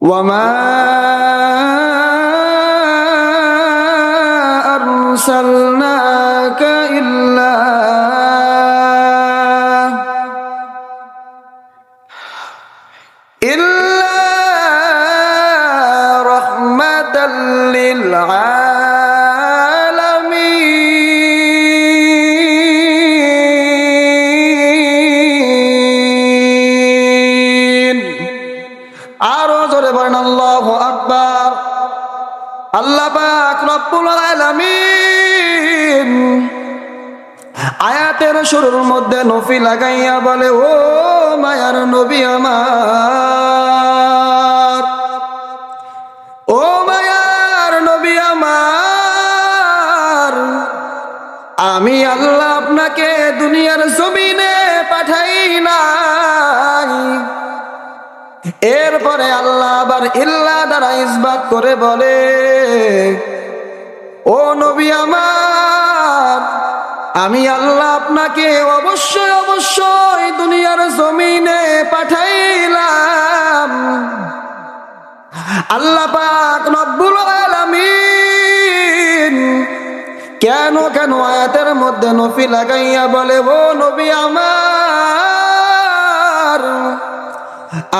وما أرسلناك আরও জোরে বলেন, আল্লাহ আকবার। আল্লাহ পাক রব্বুল আলামিন আয়াতের শুরুর মধ্যে নফি লাগাইয়া বলে, ও মায়ার নবী আমার, ও মায়ার নবী আমার, আমি আল্লাহ আপনাকে দুনিয়ার জমিনে এরপরে আল্লাহ আবার ইল্লা দ্বারা ইসবাত করে বলে, ও নবী আমার, আমি আল্লাহ আপনাকে অবশ্যই অবশ্যই দুনিয়ার জমিনে পাঠাইলাম। আল্লাহ পাক রব্বুল আলামিন কেন কেন আয়াতের মধ্যে নফি লাগাইয়া বলে, ও নবী আমার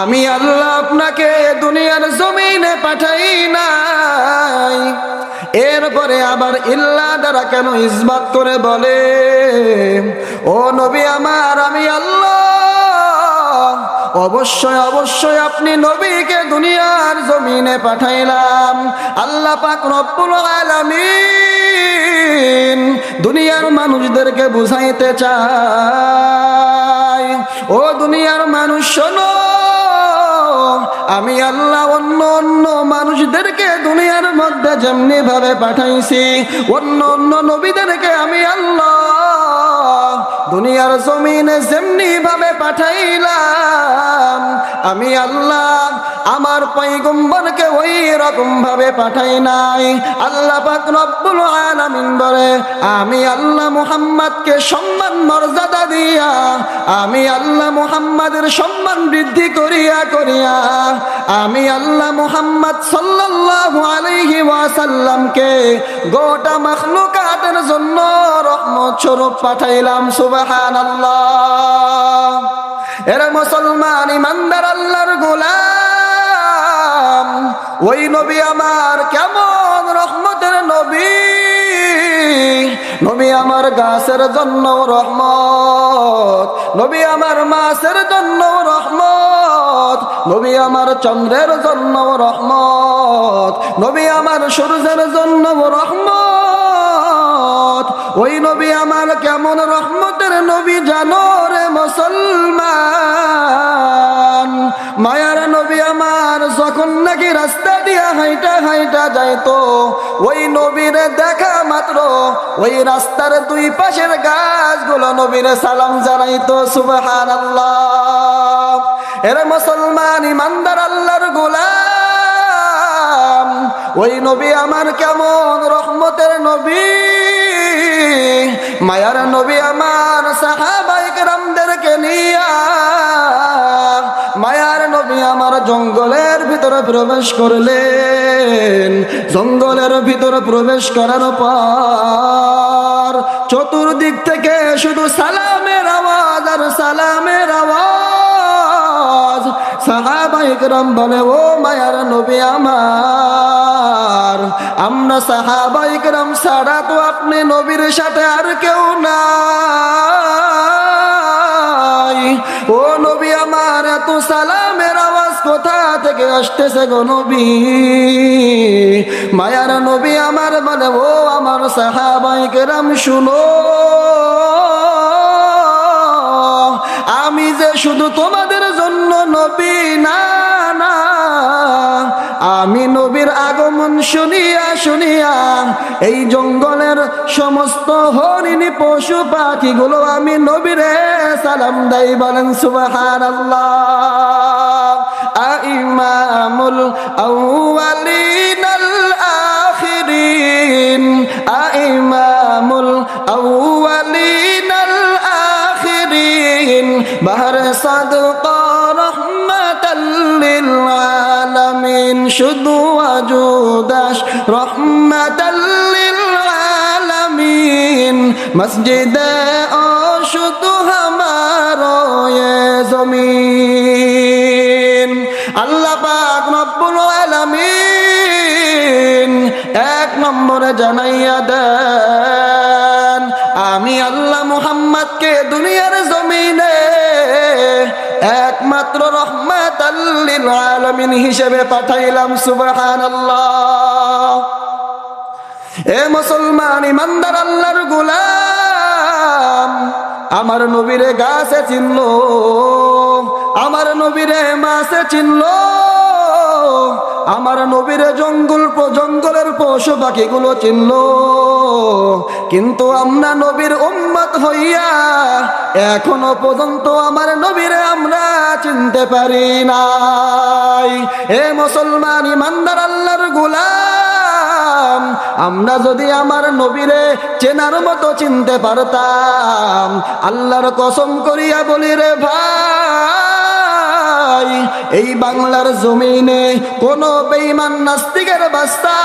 আমি আল্লাহ আপনাকে দুনিয়ার জমিনে পাঠাই নাই। এরপরে আবার ইল্লা দ্বারা কেন ইসবাত করে বলে, ও নবী আমার, আমি আল্লাহ অবশ্যই অবশ্যই আপনি নবীকে দুনিয়ার জমিনে পাঠাইলাম। আল্লাহ পাক রব্বুল আলামিন দুনিয়ার মানুষদেরকে বুঝাইতে চাই ও দুনিয়ার মানুষ, শোনো আমি আল্লাহ অন্য অন্য মানুষদেরকে দুনিয়ার মধ্যে যেমনি ভাবে পাঠাইছি, অন্য অন্য নবীদেরকে আমি আল্লাহ দুনিয়ার জমিনে যেমনি ভাবে পাঠাইলাম, আমি আল্লাহ আমার পৈগম্বরকে ওই রকম ভাবে পাঠাই নাই। আল্লাহ পাক রব্বুল আলামিন বলে, আমি আল্লাহ মুহাম্মদকে সম্মান, মর্যাদা দিয়া, আমি আল্লাহ মুহাম্মাদের সম্মান বৃদ্ধি করিয়া করিয়া, আমি আল্লাহ মুহাম্মদ সাল্লাল্লাহু আলাইহি ওয়াসাল্লামকে গোটা মাখলুকাতের জন্য রহমত স্বরূপ পাঠাইলাম, সুবহানাল্লাহ। এরা মুসলমান, ইমানদার, আল্লাহর গোলাম ওই নবী আমার কেমন রহমতের নবী? নবী আমার গাছের জন্য রহমত, নবী আমার মাছের জন্য রহমত, নবী আমার চন্দ্রের জন্য রহমত, নবী আমার সূর্যের জন্য রহমত। ওই নবী আমার কেমন রহমতের নবী জানো রে মুসলমান? মায়ার নবী আমার যখন নাকি রাস্তা দিয়া হাইটা হাইটা যাইতো, ওই নবীরে দেখা মাত্র ওই রাস্তার দুই পাশের গাছগুলো নবীরে সালাম জানাইতো সুবহান আল্লাহ এরে মুসলমান ইমানদার আল্লাহর গোলাম। ওই নবী আমার কেমন রহমতের নবী। মায়ার নবী আমার সাহাবাইক জঙ্গলের ভিতরে প্রবেশ করলেন। জঙ্গলের ভিতরে প্রবেশ করার পর চতুর্দিক থেকে শুধু সালামের আওয়াজ আর সালামের আওয়াজ। সাহাবাইকরাম বলে, ও মায়ার নবী আমার, আমরা সাহাবাইকরাম ছাড়া তো আপনি নবীর সাথে আর কেউ না ও নবী আমার, এত সালামের আওয়াজ কোথা থেকে আসতেছে গো নবী? মায়ার নবী আমার বলে, ও আমার সাহাবাইকরাম শুনো। আমি যে শুধু তোমাদের জন্য নবী, না না। আমি নবীর আগমন শুনিয়া শুনিয়া এই জঙ্গলের সমস্ত হরিণী, পশু পাখিগুলো আমি নবীরে সালাম দাই বলেন সুবাহান আইমামুল আল আখিরিন আইমামুল আউয়ালিন আল আখিরিন বাহর সাদকা আলামিন শুধু আজুদাস রহমাতাল্লিল এক নম্বরে জানাইয়া দেন। আমি আল্লাহ মুহাম্মদকে দুনিয়ার জমিনে একমাত্র রহমাত আল্লিল আলামিন হিসেবে পাঠাইলাম, সুবহানাল্লাহ। এ মুসলমান ইমানদার আল্লাহর গোলাম, আমার নবীরে গাছে চিনল, আমার নবীরে মাছে চিনল আমার নবীরে জঙ্গল জঙ্গলের পশু পাখিগুলো চিনল। কিন্তু আমরা নবীর উম্মত হইয়া এখনও পর্যন্ত আমার নবীরে আমরা চিনতে পারি নাই। এ মুসলমান ইমানদার আল্লাহর গোলাম, আমরা যদি আমার নবীরে চেনার মতো চিনতে পারতাম, আল্লাহর কসম করিয়া বলি রে ভাই এই বাংলার জমিনে কোন বেঈমান নাস্তিকের বাস্তা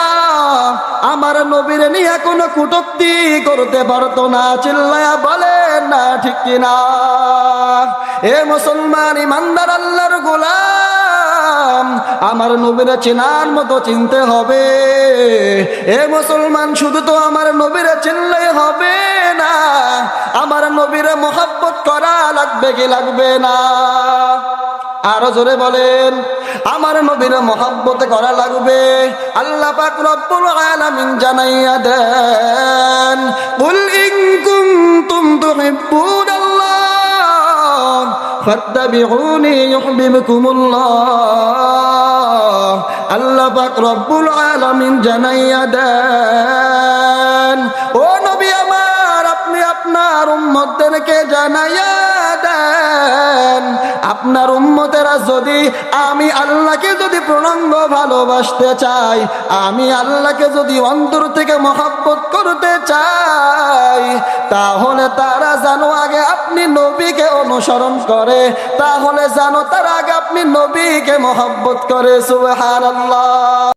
আমার নবীর নিয়ে কোনো কুটুক্তি করতে পারতো না, চিল্লায়া বলে, না, ঠিক কিনা? এ মুসলমান ইমানদার আল্লাহর গোলাম, আমার নবীরে চেনার মতো চিনতে হবে। এ মুসলমান শুধু তো আমার নবীরে চিনলে হবে না, আমার নবীরে মোহাব্বত করা লাগবে কি লাগবে না? আরও জোরে বলেন, আমার নবীর মহাব্বত করা লাগবে। আল্লাহ পাক রব্বুল আলামিন জানাইয়া দেন, কুল ইন কুনতুম তুহিব্বুনাল্লাহ, ফাত্তাবিউনি ইউহিব্বুকুমুল্লাহ। আল্লাহ পাক রব্বুল আলামিন জানাইয়া দেন, ও নবী আমার, আপনি আপনার উম্মতদেরকে জানাইয়া দেন আপনার উম্মতেরা যদি আমি আল্লাহকে যদি প্রণঙ্গ ভালোবাসতে চাই, আমি আল্লাহকে যদি অন্তর থেকে মহাব্বত করতে চাই, তাহলে তারা জানো আগে আপনি নবীকে অনুসরণ করে, তাহলে জানো তার আগে আপনি নবীকে মহাব্বত করে, সুবহানাল্লাহ।